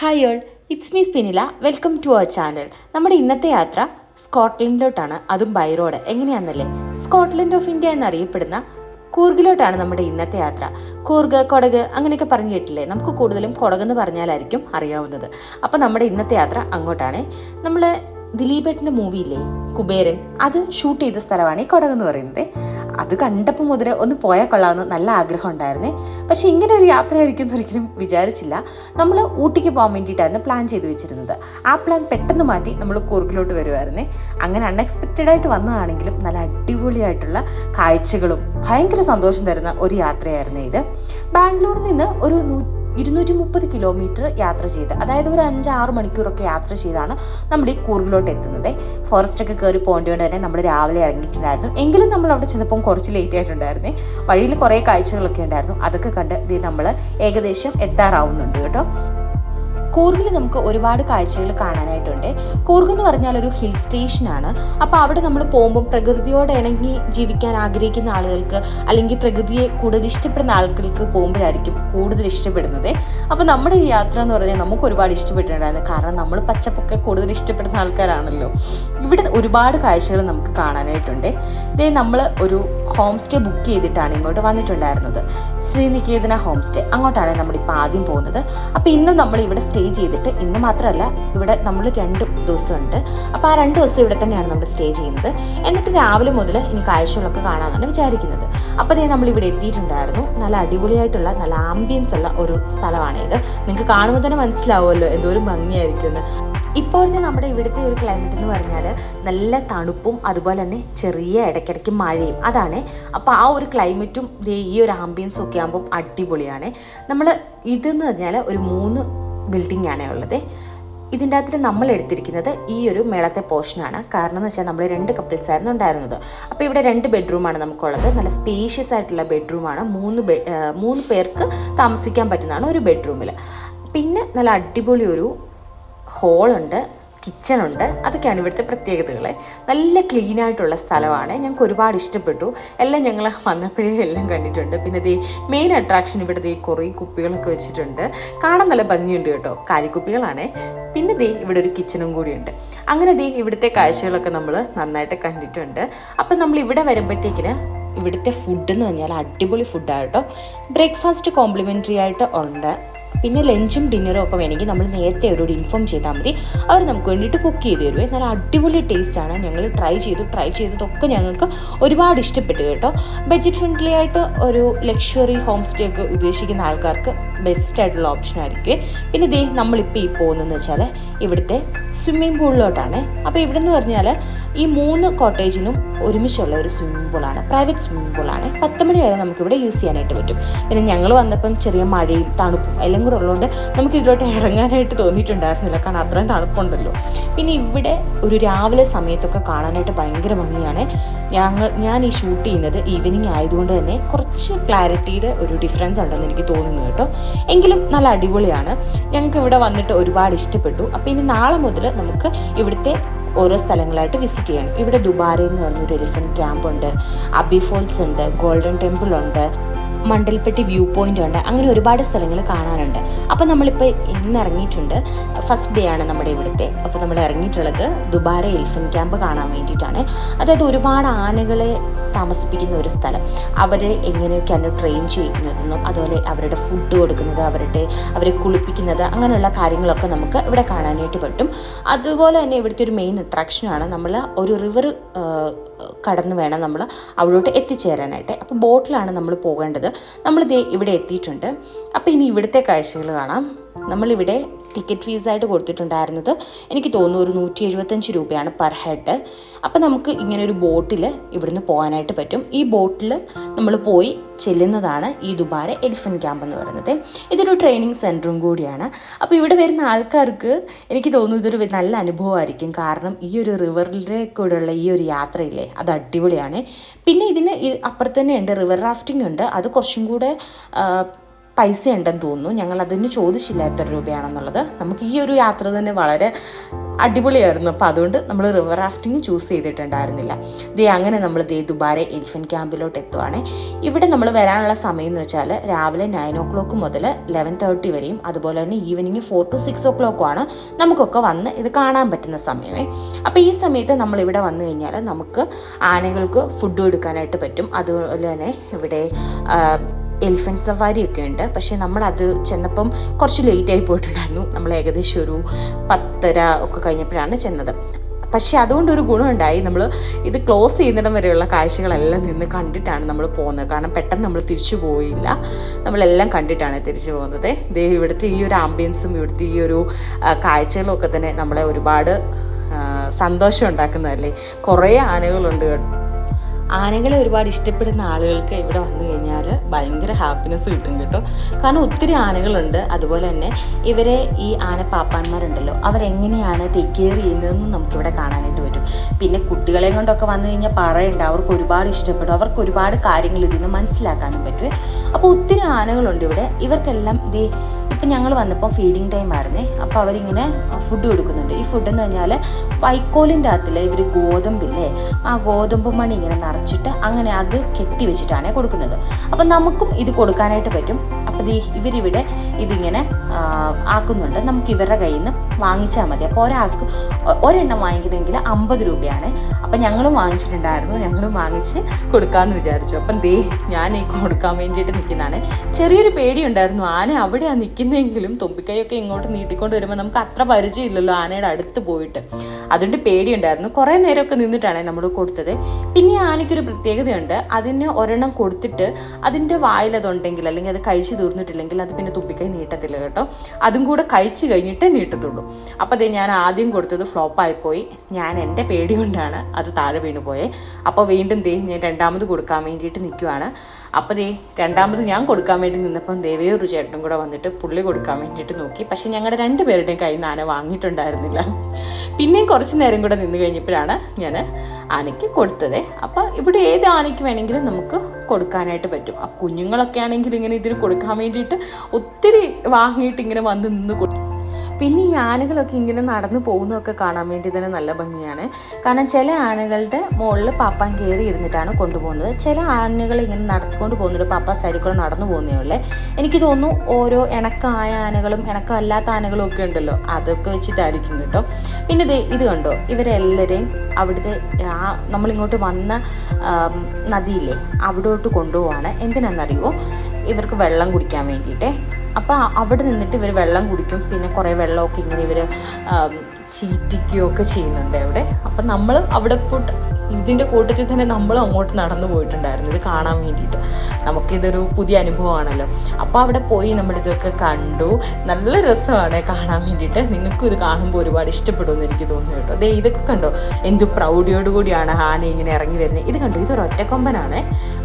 Hi all it's me Spinila. Welcome to our channel. നമ്മുടെ ഇന്നത്തെ യാത്ര സ്കോട്ട്ലൻഡിലോട്ടാണ്. അതും ബൈ റോഡ്. എങ്ങനെയാണെന്നല്ലേ സ്കോട്ട്ലൻഡ് ഓഫ് ഇന്ത്യ എന്നറിയപ്പെടുന്ന കൂർഗിലോട്ടാണ് നമ്മുടെ ഇന്നത്തെ യാത്ര. കൂർഗ് കൊടക് അങ്ങനെയൊക്കെ പറഞ്ഞു കേട്ടില്ലേ? നമുക്ക് കൂടുതലും കൊടകെന്ന് പറഞ്ഞാലായിരിക്കും അറിയാവുന്നത്. അപ്പോൾ നമ്മുടെ ഇന്നത്തെ യാത്ര അങ്ങോട്ടാണ്. നമ്മൾ ദിലീപേട്ടന്റെ മൂവിയില്ലേ? കുബേരൻ. അത് ഷൂട്ട് ചെയ്ത സ്ഥലമാണ് ഈ കൊടക് എന്ന് പറയുന്നത്. അത് കണ്ടപ്പോൾ മുതൽ ഒന്ന് പോയാൽ കൊള്ളാമെന്ന് നല്ല ആഗ്രഹം ഉണ്ടായിരുന്നേ. പക്ഷേ ഇങ്ങനെ ഒരു യാത്രയായിരിക്കും ഒരിക്കലും വിചാരിച്ചില്ല. നമ്മൾ ഊട്ടിക്ക് പോകാൻ വേണ്ടിയിട്ടായിരുന്നു പ്ലാൻ ചെയ്ത് വെച്ചിരുന്നത്. ആ പ്ലാൻ പെട്ടെന്ന് മാറ്റി നമ്മൾ കുറുകിലോട്ട് വരുമായിരുന്നേ അങ്ങനെ അൺഎക്സ്പെക്റ്റഡ് ആയിട്ട് വന്നതാണെങ്കിലും നല്ല അടിപൊളിയായിട്ടുള്ള കാഴ്ചകളും ഭയങ്കര സന്തോഷം തരുന്ന ഒരു യാത്രയായിരുന്നു ഇത്. ബാംഗ്ലൂരിൽ നിന്ന് ഒരു നൂ ഇരുന്നൂറ്റി മുപ്പത് കിലോമീറ്റർ യാത്ര ചെയ്ത് അതായത് ഒരു അഞ്ച് ആറ് മണിക്കൂറൊക്കെ യാത്ര ചെയ്താണ് നമ്മൾ ഈ കൂർഗിലോട്ട് എത്തുന്നത്. ഫോറസ്റ്റൊക്കെ കയറി പോകേണ്ടതുകൊണ്ട് തന്നെ നമ്മൾ രാവിലെ ഇറങ്ങിയിട്ടുണ്ടായിരുന്നു. എങ്കിലും നമ്മൾ അവിടെ ചെന്നപ്പം കുറച്ച് ലേറ്റ് ആയിട്ടുണ്ടായിരുന്നേ. വഴിയിൽ കുറേ കാഴ്ചകളൊക്കെ ഉണ്ടായിരുന്നു. അതൊക്കെ കണ്ട് നമ്മൾ ഏകദേശം എത്താറാവുന്നുണ്ട് കേട്ടോ. കൂർഗിൽ നമുക്ക് ഒരുപാട് കാഴ്ചകൾ കാണാനായിട്ടുണ്ട്. കൂർഗ് എന്ന് പറഞ്ഞാൽ ഒരു ഹിൽ സ്റ്റേഷനാണ്. അപ്പോൾ അവിടെ നമ്മൾ പോകുമ്പോൾ പ്രകൃതിയോട് ഇണങ്ങി ജീവിക്കാൻ ആഗ്രഹിക്കുന്ന ആളുകൾക്ക് അല്ലെങ്കിൽ പ്രകൃതിയെ കൂടുതൽ ഇഷ്ടപ്പെടുന്ന ആളുകൾക്ക് പോകുമ്പോഴായിരിക്കും കൂടുതൽ ഇഷ്ടപ്പെടുന്നത്. അപ്പോൾ നമ്മുടെ ഈ യാത്ര എന്ന് പറഞ്ഞാൽ നമുക്ക് ഒരുപാട് ഇഷ്ടപ്പെട്ടിട്ടുണ്ടായിരുന്നു. കാരണം നമ്മൾ പച്ചപ്പൊക്കെ കൂടുതൽ ഇഷ്ടപ്പെടുന്ന ആൾക്കാരാണല്ലോ. ഇവിടെ ഒരുപാട് കാഴ്ചകൾ നമുക്ക് കാണാനായിട്ടുണ്ട്. ഇതേ നമ്മൾ ഒരു ഹോം സ്റ്റേ ബുക്ക് ചെയ്തിട്ടാണ് ഇങ്ങോട്ട് വന്നിട്ടുണ്ടായിരുന്നത്. Srinikethana home stay. അങ്ങോട്ടാണ് നമ്മളിപ്പോൾ ആദ്യം പോകുന്നത്. അപ്പോൾ ഇന്ന് നമ്മൾ ഇവിടെ സ്റ്റേ ചെയ്തിട്ട് ഇന്ന് മാത്രമല്ല ഇവിടെ നമ്മൾ രണ്ട് ദിവസമുണ്ട്. അപ്പോൾ ആ രണ്ട് ദിവസം ഇവിടെ തന്നെയാണ് നമ്മൾ സ്റ്റേ ചെയ്യുന്നത്. എന്നിട്ട് രാവിലെ മുതൽ ഇനി കാഴ്ചകളൊക്കെ കാണാമെന്നാണ് വിചാരിക്കുന്നത്. അപ്പോൾ ഇതേ നമ്മൾ ഇവിടെ എത്തിയിട്ടുണ്ടായിരുന്നു. നല്ല അടിപൊളിയായിട്ടുള്ള നല്ല ആംബിയൻസ് ഉള്ള ഒരു സ്ഥലമാണ് ഇത്. നിങ്ങൾക്ക് കാണുമ്പോൾ തന്നെ മനസ്സിലാവുമല്ലോ എന്തോരം ഭംഗിയായിരിക്കും എന്ന്. ഇപ്പോഴത്തെ നമ്മുടെ ഇവിടുത്തെ ഒരു ക്ലൈമറ്റ് എന്ന് പറഞ്ഞാൽ നല്ല തണുപ്പും അതുപോലെ തന്നെ ചെറിയ ഇടയ്ക്കിടയ്ക്ക് മഴയും അതാണ്. അപ്പോൾ ആ ഒരു ക്ലൈമറ്റും ഈ ഒരു ആംബിയൻസും ഒക്കെ ആകുമ്പം അടിപൊളിയാണ്. നമ്മൾ ഇതെന്ന് പറഞ്ഞാൽ ഒരു മൂന്ന് ബിൽഡിംഗ് ആണ് ഉള്ളത്. ഇതിന്റെ അകത്തിൽ നമ്മൾ എടുത്തിരിക്കുന്നത് ഈ ഒരു മേളത്തെ പോർഷനാണ് കാരണം എന്ന് വെച്ചാൽ നമ്മൾ രണ്ട് കപ്പിൾസ് ആയിരുന്നു ഉണ്ടായിരുന്നത്. അപ്പോൾ ഇവിടെ രണ്ട് ബെഡ്റൂമാണ് നമുക്കുള്ളത്. നല്ല സ്പേഷ്യസ് ആയിട്ടുള്ള ബെഡ്റൂമാണ് മൂന്ന് ബെ മൂന്ന് പേർക്ക് താമസിക്കാൻ പറ്റുന്നതാണ് ഒരു ബെഡ്റൂമിൽ പിന്നെ നല്ല അടിപൊളി ഒരു ഹോളുണ്ട് കിച്ചണുണ്ട് അതൊക്കെയാണ് ഇവിടുത്തെ പ്രത്യേകതകൾ നല്ല ക്ലീൻ ആയിട്ടുള്ള സ്ഥലമാണ്. ഞങ്ങൾക്ക് ഒരുപാട് ഇഷ്ടപ്പെട്ടു. എല്ലാം ഞങ്ങൾ വന്നപ്പോഴേ എല്ലാം കണ്ടിട്ടുണ്ട്. പിന്നെ ഇത് മെയിൻ അട്രാക്ഷൻ ഇവിടുത്തെ കുറേ കുപ്പികളൊക്കെ വെച്ചിട്ടുണ്ട്. കാണാൻ നല്ല ഭംഗിയുണ്ട് കേട്ടോ. കാലിക്കുപ്പികളാണ്. പിന്നെ ദേ ഇവിടെ ഒരു കിച്ചണും കൂടിയുണ്ട്. അങ്ങനെ ദേ ഇവിടുത്തെ കാഴ്ചകളൊക്കെ നമ്മൾ നന്നായിട്ട് കണ്ടിട്ടുണ്ട്. അപ്പം നമ്മൾ ഇവിടെ വരുമ്പോഴത്തേക്കിന് ഇവിടുത്തെ ഫുഡ് എന്ന് പറഞ്ഞാൽ അടിപൊളി ഫുഡാണ് കേട്ടോ. ബ്രേക്ക്ഫാസ്റ്റ് കോംപ്ലിമെന്ററി ആയിട്ട് ഉണ്ട്. പിന്നെ ലഞ്ചും ഡിന്നറും ഒക്കെ വേണമെങ്കിൽ നമ്മൾ നേരത്തെ അവരോട് ഇൻഫോം ചെയ്താൽ മതി. അവർ നമുക്ക് വേണ്ടിയിട്ട് കുക്ക് ചെയ്ത് തരുവേ നല്ല അടിപൊളി ടേസ്റ്റ് ആണ്. ഞങ്ങൾ ട്രൈ ചെയ്തു ട്രൈ ചെയ്തതൊക്കെ ഞങ്ങൾക്ക് ഒരുപാട് ഇഷ്ടപ്പെട്ടു കേട്ടോ. ബഡ്ജറ്റ് ഫ്രണ്ട്ലി ആയിട്ട് ഒരു ലക്ഷറി ഹോം സ്റ്റേ ഒക്കെ ഉദ്ദേശിക്കുന്ന ആൾക്കാർക്ക് ബെസ്റ്റ് ആയിട്ടുള്ള ഓപ്ഷൻ ആയിരിക്കും. പിന്നെ ഇതേ നമ്മളിപ്പോൾ ഈ പോകുന്നതെന്ന് വെച്ചാൽ ഇവിടുത്തെ സ്വിമ്മിംഗ് പൂളിലോട്ടാണ് അപ്പോൾ ഇവിടെ എന്ന് പറഞ്ഞാൽ ഈ മൂന്ന് കോട്ടേജിനും ഒരുമിച്ചുള്ള ഒരു സ്വിമ്മിംഗ് പൂളാണ് പ്രൈവറ്റ് സ്വിമ്മിംഗ് പൂളാണ് പത്ത് മണി വരെ നമുക്കിവിടെ യൂസ് ചെയ്യാനായിട്ട് പറ്റും. പിന്നെ ഞങ്ങൾ വന്നപ്പം ചെറിയ മഴയും തണുപ്പും എല്ലാം കൂടെ ഉള്ളതുകൊണ്ട് നമുക്ക് ഇതിലോട്ട് ഇറങ്ങാനായിട്ട് തോന്നിയിട്ടുണ്ടായിരുന്നില്ല. കാരണം അത്രയും തണുപ്പുണ്ടല്ലോ. പിന്നെ ഇവിടെ ഒരു രാവിലെ സമയത്തൊക്കെ കാണാനായിട്ട് ഭയങ്കര ഭംഗിയാണ്. ഞങ്ങൾ ഞാൻ ഈ ഷൂട്ട് ചെയ്യുന്നത് ഈവനിങ് ആയതുകൊണ്ട് തന്നെ കുറച്ച് ക്ലാരിറ്റിയുടെ ഒരു ഡിഫറൻസ് ഉണ്ടെന്ന് എനിക്ക് തോന്നുന്നു കേട്ടോ. എങ്കിലും നല്ല അടിപൊളിയാണ്. ഞങ്ങൾക്ക് ഇവിടെ വന്നിട്ട് ഒരുപാട് ഇഷ്ടപ്പെട്ടു. അപ്പോൾ ഇനി നാളെ മുതൽ നമുക്ക് ഇവിടുത്തെ ഓരോ സ്ഥലങ്ങളായിട്ട് വിസിറ്റ് ചെയ്യണം. ഇവിടെ ദുബാര എന്ന് പറഞ്ഞൊരു എലിഫന്റ് ക്യാമ്പ് ഉണ്ട്. അബി ഫോൾസ് ഉണ്ട് ഗോൾഡൻ ടെമ്പിൾ ഉണ്ട്. മണ്ടൽപ്പെട്ടി വ്യൂ പോയിന്റ് ഉണ്ട്. അങ്ങനെ ഒരുപാട് സ്ഥലങ്ങൾ കാണാനുണ്ട്. അപ്പോൾ നമ്മളിപ്പോൾ ഇന്ന് ഇറങ്ങിയിട്ടുണ്ട് ഫസ്റ്റ് ഡേ ആണ് നമ്മുടെ ഇവിടുത്തെ. അപ്പോൾ നമ്മൾ ഇറങ്ങിയിട്ടുള്ളത് ദുബാര എൽഫിൻ ക്യാമ്പ് കാണാൻ വേണ്ടിയിട്ടാണ്. അതായത് ഒരുപാട് ആനകളെ താമസിപ്പിക്കുന്ന ഒരു സ്ഥലം. അവരെ എങ്ങനെയൊക്കെയാണ് ട്രെയിൻ ചെയ്യുന്നതെന്നും അതുപോലെ അവരുടെ ഫുഡ് കൊടുക്കുന്നത് അവരുടെ അവരെ കുളിപ്പിക്കുന്നത് അങ്ങനെയുള്ള കാര്യങ്ങളൊക്കെ നമുക്ക് ഇവിടെ കാണാനായിട്ട് പറ്റും. അതുപോലെ തന്നെ ഇവിടുത്തെ ഒരു മെയിൻ അട്രാക്ഷനാണ് നമ്മൾ ഒരു റിവർ കടന്ന് വേണം നമ്മൾ അവിടോട്ട് എത്തിച്ചേരാനായിട്ട്. അപ്പോൾ ബോട്ടിലാണ് നമ്മൾ പോകേണ്ടത്. നമ്മൾ ദേ ഇവിടെ എത്തിയിട്ടുണ്ട്. അപ്പോൾ ഇനി ഇവിടുത്തെ കാഴ്ചകൾ കാണാം. നമ്മളിവിടെ ടിക്കറ്റ് ഫീസായിട്ട് കൊടുത്തിട്ടുണ്ടായിരുന്നത്. എനിക്ക് തോന്നുന്നു ഒരു നൂറ്റി എഴുപത്തഞ്ച് രൂപയാണ് പെർ ഹെഡ് അപ്പോൾ നമുക്ക് ഇങ്ങനെ ഒരു ബോട്ടിൽ ഇവിടുന്ന് പോകാനായിട്ട് പറ്റും. ഈ ബോട്ടിൽ നമ്മൾ പോയി ചെല്ലുന്നതാണ് ഈ ദുബാര എലിഫന്റ് ക്യാമ്പ് എന്ന് പറയുന്നത്. ഇതൊരു ട്രെയിനിങ് സെന്ററും കൂടിയാണ്. അപ്പോൾ ഇവിടെ വരുന്ന ആൾക്കാർക്ക് എനിക്ക് തോന്നുന്നു ഇതൊരു നല്ല അനുഭവമായിരിക്കും. കാരണം ഈ ഒരു റിവറിലെ കൂടെയുള്ള ഈ ഒരു യാത്രയില്ലേ അത് അടിപൊളിയാണ്. പിന്നെ ഇതിന് അപ്പുറത്ത് തന്നെ ഉണ്ട് റിവർ റാഫ്റ്റിംഗ് ഉണ്ട്. അത് കുറച്ചും കൂടെ പൈസ ഉണ്ടെന്ന് തോന്നുന്നു. ഞങ്ങൾ അതിന് ചോദിച്ചില്ല എത്ര രൂപയാണെന്നുള്ളത്. നമുക്ക് ഈ ഒരു യാത്ര തന്നെ വളരെ അടിപൊളിയായിരുന്നു. അപ്പോൾ അതുകൊണ്ട് നമ്മൾ റിവർ റാഫ്റ്റിംഗ് ചൂസ് ചെയ്തിട്ടുണ്ടായിരുന്നില്ല. ദേ അങ്ങനെ നമ്മൾ ദേ ദുബാരെ എലിഫന്റ് ക്യാമ്പിലോട്ട് എത്തുവാണ്. ഇവിടെ നമ്മൾ വരാനുള്ള സമയം എന്ന് വെച്ചാൽ രാവിലെ നയൻ ഓ ക്ലോക്ക് മുതൽ ലെവൻ തേർട്ടി വരെയും അതുപോലെ തന്നെ ഈവനിങ് ഫോർ ടു സിക്സ് ഓ ക്ലോക്കുമാണ് നമുക്കൊക്കെ വന്ന് ഇത് കാണാൻ പറ്റുന്ന സമയമേ. അപ്പോൾ ഈ സമയത്ത് നമ്മൾ ഇവിടെ വന്നു കഴിഞ്ഞാൽ നമുക്ക് ആനകൾക്ക് ഫുഡ് കൊടുക്കാനായിട്ട് പറ്റും. അതുപോലെ തന്നെ ഇവിടെ എലിഫന്റ് സഫാരി ഒക്കെ ഉണ്ട് പക്ഷേ നമ്മളത് ചെന്നപ്പം കുറച്ച് ആയി പോയിട്ടുണ്ടായിരുന്നു. നമ്മൾ ഏകദേശം ഒരു പത്തര ഒക്കെ കഴിഞ്ഞപ്പോഴാണ് ചെന്നത്. പക്ഷേ അതുകൊണ്ട് ഒരു ഗുണമുണ്ടായി. നമ്മൾ ഇത് ക്ലോസ് ചെയ്യുന്നിടം വരെയുള്ള കാഴ്ചകളെല്ലാം നിന്ന് കണ്ടിട്ടാണ് നമ്മൾ പോകുന്നത്. കാരണം പെട്ടെന്ന് നമ്മൾ തിരിച്ചു പോയില്ല. നമ്മളെല്ലാം കണ്ടിട്ടാണ് തിരിച്ചു പോകുന്നത്. ദേ ഇവിടുത്തെ ഈ ഒരു ആംബിയൻസും ഇവിടുത്തെ ഈ ഒരു കാഴ്ചകളും ഒക്കെ തന്നെ നമ്മളെ ഒരുപാട് സന്തോഷം ഉണ്ടാക്കുന്നതല്ലേ? കുറേ ആനകളുണ്ട് കേട്ടോ. ആനകളെ ഒരുപാട് ഇഷ്ടപ്പെടുന്ന ആളുകൾക്ക് ഇവിടെ വന്നു കഴിഞ്ഞാൽ ഭയങ്കര ഹാപ്പിനെസ് കിട്ടും കേട്ടോ. കാരണം ഒത്തിരി ആനകളുണ്ട്. അതുപോലെ തന്നെ ഇവരെ ഈ ആന പാപ്പാന്മാരുണ്ടല്ലോ അവരെങ്ങനെയാണ് ടേക്ക് കെയർ ചെയ്യുന്നതെന്ന് നമുക്കിവിടെ കാണാനായിട്ട് പറ്റും. പിന്നെ കുട്ടികളെ കൊണ്ടൊക്കെ വന്നു കഴിഞ്ഞാൽ പറയണ്ട അവർക്ക് ഒരുപാട് ഇഷ്ടപ്പെടും അവർക്ക് ഒരുപാട് കാര്യങ്ങൾ ഇതിൽ നിന്ന് മനസ്സിലാക്കാനും പറ്റും. അപ്പോൾ ഒത്തിരി ആനകളുണ്ട് ഇവിടെ. ഇവർക്കെല്ലാം ദേ ഇപ്പം ഞങ്ങൾ വന്നപ്പോൾ ഫീഡിങ് ടൈം ആയിരുന്നേ. അപ്പോൾ അവരിങ്ങനെ ഫുഡ് കൊടുക്കുന്നുണ്ട്. ഈ ഫുഡ് എന്ന് പറഞ്ഞാൽ വൈക്കോലിന്റെ അകത്തിൽ ഇവർ ഗോതമ്പില്ലേ ആ ഗോതമ്പ് മണി ഇങ്ങനെ നിറച്ചിട്ട് അങ്ങനെ അത് കെട്ടി വെച്ചിട്ടാണ് കൊടുക്കുന്നത്. അപ്പം നമുക്കും ഇത് കൊടുക്കാനായിട്ട് പറ്റും. അപ്പോൾ ഇവരിവിടെ ഇതിങ്ങനെ ആക്കുന്നുണ്ട്. നമുക്ക് ഇവരുടെ കയ്യിൽ നിന്ന് വാങ്ങിച്ചാൽ മതി. അപ്പോൾ ഒരാൾക്ക് ഒരെണ്ണം വാങ്ങിക്കണമെങ്കിൽ അമ്പത് രൂപയാണ്. അപ്പം ഞങ്ങളും വാങ്ങിച്ചിട്ടുണ്ടായിരുന്നു. ഞങ്ങളും വാങ്ങിച്ച് കൊടുക്കാമെന്ന് വിചാരിച്ചു. അപ്പം ദേ ഞാൻ ഈ കൊടുക്കാൻ വേണ്ടിയിട്ട് നിൽക്കുന്നതാണ് ചെറിയൊരു പേടിയുണ്ടായിരുന്നു. ആന അവിടെയാണ് നിൽക്കുന്നതെങ്കിലും തുമ്പിക്കൈയൊക്കെ ഇങ്ങോട്ട് നീട്ടിക്കൊണ്ട് വരുമ്പോൾ നമുക്ക് അത്ര പരിചയമില്ലല്ലോ ആനയുടെ അടുത്ത് പോയിട്ട്. അതുകൊണ്ട് പേടിയുണ്ടായിരുന്നു. കുറേ നേരമൊക്കെ നിന്നിട്ടാണ് നമ്മൾ കൊടുത്തത്. പിന്നെ ആനയ്ക്കൊരു പ്രത്യേകതയുണ്ട്. അതിന് ഒരെണ്ണം കൊടുത്തിട്ട് അതിന്റെ വായിലതുണ്ടെങ്കിൽ അല്ലെങ്കിൽ അത് കഴിച്ച് തീർന്നിട്ടില്ലെങ്കിൽ അത് പിന്നെ തുമ്പിക്കൈ നീട്ടത്തില്ല കേട്ടോ. അതും കൂടെ കഴിച്ച് കഴിഞ്ഞിട്ടേ നീട്ടത്തുള്ളൂ. അപ്പോൾ ദേ ഞാൻ ആദ്യം കൊടുത്തത് ഫ്ലോപ്പായിപ്പോയി ഞാൻ എന്റെ പേടി കൊണ്ടാണ് അത് താഴെ വീണ് പോയേ. അപ്പോൾ വീണ്ടും ദേ ഞാൻ രണ്ടാമത് കൊടുക്കാൻ വേണ്ടിയിട്ട് നിൽക്കുവാണ് അപ്പോൾ ദേ രണ്ടാമത് ഞാൻ കൊടുക്കാൻ വേണ്ടി നിന്നപ്പം ദേവേ ഒരു ചേട്ടനും കൂടെ വന്നിട്ട് പുള്ളി കൊടുക്കാൻ വേണ്ടിയിട്ട് നോക്കി. പക്ഷേ ഞങ്ങളുടെ രണ്ടുപേരുടെയും കയ്യിൽ നിന്ന് ആന വാങ്ങിയിട്ടുണ്ടായിരുന്നില്ല. പിന്നെയും കുറച്ച് നേരം കൂടെ നിന്ന് കഴിഞ്ഞപ്പോഴാണ് ഞാൻ ആനയ്ക്ക് കൊടുത്തത്. അപ്പോൾ ഇവിടെ ഏത് ആനയ്ക്ക് വേണമെങ്കിലും നമുക്ക് കൊടുക്കാനായിട്ട് പറ്റും. കുഞ്ഞുങ്ങളൊക്കെ ആണെങ്കിൽ ഇങ്ങനെ ഇതിന് കൊടുക്കാൻ വേണ്ടിയിട്ട് ഒത്തിരി വാങ്ങിയിട്ട് ഇങ്ങനെ വന്ന് നിന്ന് കൊടുക്കും. പിന്നെ ഈ ആനകളൊക്കെ ഇങ്ങനെ നടന്നു പോകുന്നതൊക്കെ കാണാൻ വേണ്ടി തന്നെ നല്ല ഭംഗിയാണ്. കാരണം ചില ആനകളുടെ മുകളിൽ പാപ്പാൻ കയറി ഇരുന്നിട്ടാണ് കൊണ്ടുപോകുന്നത്. ചില ആനകൾ ഇങ്ങനെ നടത്തിക്കൊണ്ട് പോകുന്നുണ്ട്. പാപ്പ സൈഡിൽ കൂടെ നടന്നു പോകുന്നേ ഉള്ളേ. എനിക്ക് തോന്നുന്നു ഓരോ ഇണക്കമായ ആനകളും ഇണക്കമല്ലാത്ത ആനകളും ഒക്കെ ഉണ്ടല്ലോ. അതൊക്കെ വെച്ചിട്ടായിരിക്കും കേട്ടോ. പിന്നെ ഇത് ഇത് കണ്ടോ? ഇവരെല്ലാവരെയും അവിടുത്തെ ആ നമ്മളിങ്ങോട്ട് വന്ന നദിയില്ലേ അവിടോട്ട് കൊണ്ടുപോവാണ്. എന്തിനാണെന്നറിയുമോ ഇവർക്ക് വെള്ളം കുടിക്കാൻ വേണ്ടിയിട്ടേ. അപ്പോൾ അവിടെ നിന്നിട്ട് ഇവർ വെള്ളം കുടിക്കും. പിന്നെ കുറേ വെള്ളമൊക്കെ ഇങ്ങനെ ഇവർ ചീറ്റിക്കുകയൊക്കെ ചെയ്യുന്നുണ്ട് അവിടെ. അപ്പം നമ്മൾ അവിടെ പോയിട്ട് ഇതിന്റെ കൂട്ടത്തിൽ തന്നെ നമ്മൾ അങ്ങോട്ട് നടന്നു പോയിട്ടുണ്ടായിരുന്നു. ഇത് കാണാൻ വേണ്ടിയിട്ട്. നമുക്കിതൊരു പുതിയ അനുഭവമാണല്ലോ. അപ്പോൾ അവിടെ പോയി നമ്മളിതൊക്കെ കണ്ടു. നല്ല രസമാണ് കാണാൻ വേണ്ടിയിട്ട്. നിങ്ങൾക്കും ഇത് കാണുമ്പോൾ ഒരുപാട് ഇഷ്ടപ്പെടുമെന്ന് എനിക്ക് തോന്നുന്നു കേട്ടോ. അതെ ഇതൊക്കെ കണ്ടോ? എന്ത് പ്രൗഢിയോട് കൂടിയാണ് ആന ഇങ്ങനെ ഇറങ്ങി വരുന്നത്. ഇത് കണ്ടോ? ഇതൊരു ഒറ്റക്കൊമ്പനാണ്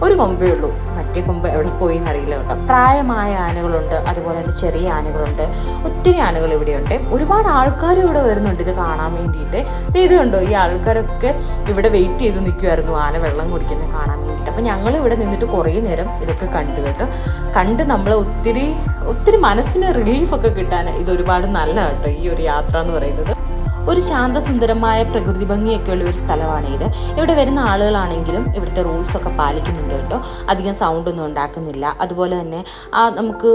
ഒരു കൊമ്പേ ഉള്ളൂ. മറ്റേ കൊമ്പ് എവിടെ പോയി എന്നറിയില്ല കേട്ടോ. പ്രായമായ ആനകളുണ്ട്. അതുപോലെ തന്നെ ചെറിയ ആനകളുണ്ട്. ഒത്തിരി ആനകൾ ഇവിടെയുണ്ട്. ഒരുപാട് ആൾക്കാരും ഇവിടെ വരുന്നുണ്ട് ഇത് കാണാൻ വേണ്ടിയിട്ട്. ഇത് കണ്ടോ? ഈ ആൾക്കാരൊക്കെ ഇവിടെ വെയിറ്റ് ചെയ്ത് നിൽക്കുമായിരുന്നു ആന വെള്ളം കുടിക്കുന്നത് കാണാൻ വേണ്ടിയിട്ട്. അപ്പം ഞങ്ങൾ ഇവിടെ നിന്നിട്ട് കുറേ നേരം ഇതൊക്കെ കണ്ടു കേട്ടോ. കണ്ട് നമ്മൾ ഒത്തിരി ഒത്തിരി മനസ്സിന് റിലീഫൊക്കെ കിട്ടാൻ ഇതൊരുപാട് നല്ല കേട്ടോ ഈ ഒരു യാത്ര എന്ന് പറയുന്നത്. ഒരു ശാന്തസുന്ദരമായ പ്രകൃതി ഭംഗിയൊക്കെ ഉള്ള ഒരു സ്ഥലമാണ് ഇത് ഇവിടെ വരുന്ന ആളുകളാണെങ്കിലും ഇവിടുത്തെ റൂൾസ് ഒക്കെ പാലിക്കുന്നുണ്ട് കേട്ടോ. അധികം സൗണ്ട് ഒന്നും ഉണ്ടാക്കുന്നില്ല. അതുപോലെ തന്നെ ആ നമുക്ക്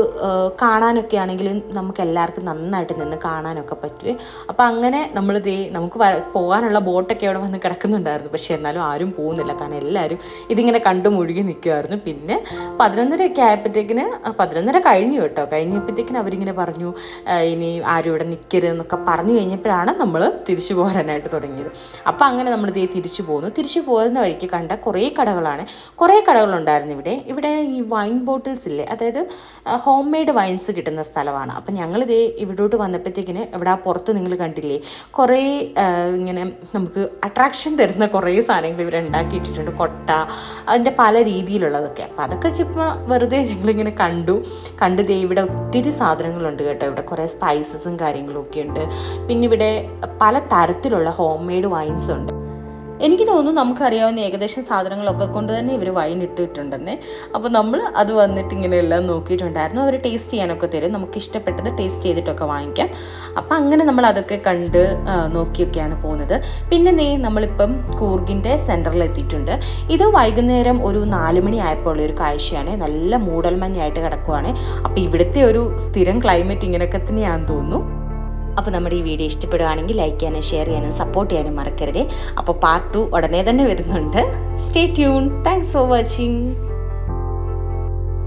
കാണാനൊക്കെ ആണെങ്കിലും നമുക്ക് എല്ലാവർക്കും നന്നായിട്ട് നിന്ന് കാണാനൊക്കെ പറ്റുമേ അപ്പോൾ അങ്ങനെ നമ്മൾ ദേ നമുക്ക് പോകാനുള്ള ബോട്ടൊക്കെ അവിടെ വന്ന് കിടക്കുന്നുണ്ടായിരുന്നു. പക്ഷേ എന്നാലും ആരും പോകുന്നില്ല. കാരണം എല്ലാവരും ഇതിങ്ങനെ കണ്ടു മുഴുകി നിൽക്കുമായിരുന്നു പിന്നെ പതിനൊന്നരയൊക്കെ ആയപ്പോഴത്തേക്കിന് പതിനൊന്നര കഴിഞ്ഞു കേട്ടോ. കഴിഞ്ഞപ്പോഴത്തേക്കിന് അവരിങ്ങനെ പറഞ്ഞു ഇനി ആരും ഇവിടെ നിൽക്കരുതെന്നൊക്കെ പറഞ്ഞു കഴിഞ്ഞപ്പോഴാണ് നമ്മൾ തിരിച്ചു പോരാനായിട്ട് തുടങ്ങിയത്. അപ്പോൾ അങ്ങനെ നമ്മൾ ദേ തിരിച്ചു പോകുന്നു തിരിച്ചു പോകുന്ന വഴിക്ക് കണ്ട കുറേ കടകളാണ്. കുറേ കടകളുണ്ടായിരുന്നു ഇവിടെ. ഇവിടെ ഈ വൈൻ ബോട്ടിൽസ് ഇല്ലേ? അതായത് ഹോം മെയ്ഡ് വൈൻസ് കിട്ടുന്ന സ്ഥലമാണ്. അപ്പം ഞങ്ങളിതേ ഇവിടോട്ട് വന്നപ്പോഴത്തേക്കിന് ഇവിടെ ആ പുറത്ത് നിങ്ങൾ കണ്ടില്ലേ? കുറേ ഇങ്ങനെ നമുക്ക് അട്രാക്ഷൻ തരുന്ന കുറേ സാധനങ്ങൾ ഇവർ ഉണ്ടാക്കിയിട്ടിട്ടുണ്ട്. കൊട്ട അതിന്റെ പല രീതിയിലുള്ളതൊക്കെ. അപ്പം അതൊക്കെ ചുമ്മാ വെറുതെ ഞങ്ങളിങ്ങനെ കണ്ടു. കണ്ടു ദേ ഇവിടെ ഒത്തിരി സാധനങ്ങളുണ്ട് കേട്ടോ. ഇവിടെ കുറേ സ്പൈസസും കാര്യങ്ങളും ഒക്കെ ഉണ്ട്. പിന്നെ ഇവിടെ പല തരത്തിലുള്ള ഹോം മെയ്ഡ് വൈൻസ് ഉണ്ട്. എനിക്ക് തോന്നുന്നു നമുക്കറിയാവുന്ന ഏകദേശം സാധനങ്ങളൊക്കെ കൊണ്ട് തന്നെ ഇവർ വൈൻ ഇട്ടിട്ടുണ്ടെന്ന്. അപ്പോൾ നമ്മൾ അത് വന്നിട്ട് ഇങ്ങനെ എല്ലാം നോക്കിയിട്ടുണ്ടായിരുന്നു. അവർ ടേസ്റ്റ് ചെയ്യാനൊക്കെ തരും. നമുക്ക് ഇഷ്ടപ്പെട്ടത് ടേസ്റ്റ് ചെയ്തിട്ടൊക്കെ വാങ്ങിക്കാം. അപ്പോൾ അങ്ങനെ നമ്മൾ അതൊക്കെ കണ്ട് നോക്കിയൊക്കെയാണ് പോകുന്നത്. പിന്നെ നീ നമ്മളിപ്പം കൂർഗിന്റെ സെന്ററിൽ എത്തിയിട്ടുണ്ട്. ഇത് വൈകുന്നേരം ഒരു നാല് മണി ആയപ്പോൾ ഉള്ള ഒരു കാഴ്ചയാണ്. നല്ല മൂടൽമഞ്ഞായിട്ട് കിടക്കുവാണ്. അപ്പോൾ ഇവിടുത്തെ ഒരു സ്ഥിരം ക്ലൈമറ്റ് ഇങ്ങനെയൊക്കെ തന്നെയാണെന്ന് തോന്നുന്നു. അപ്പോൾ നമ്മുടെ ഈ വീഡിയോ ഇഷ്ടപ്പെടുകയാണെങ്കിൽ ലൈക്ക് ചെയ്യാനും ഷെയർ ചെയ്യാനും സപ്പോർട്ട് ചെയ്യാനും മറക്കരുത്. അപ്പോൾ പാർട്ട് ടു ഉടനെ തന്നെ വരുന്നുണ്ട്. Stay tune thanks for watching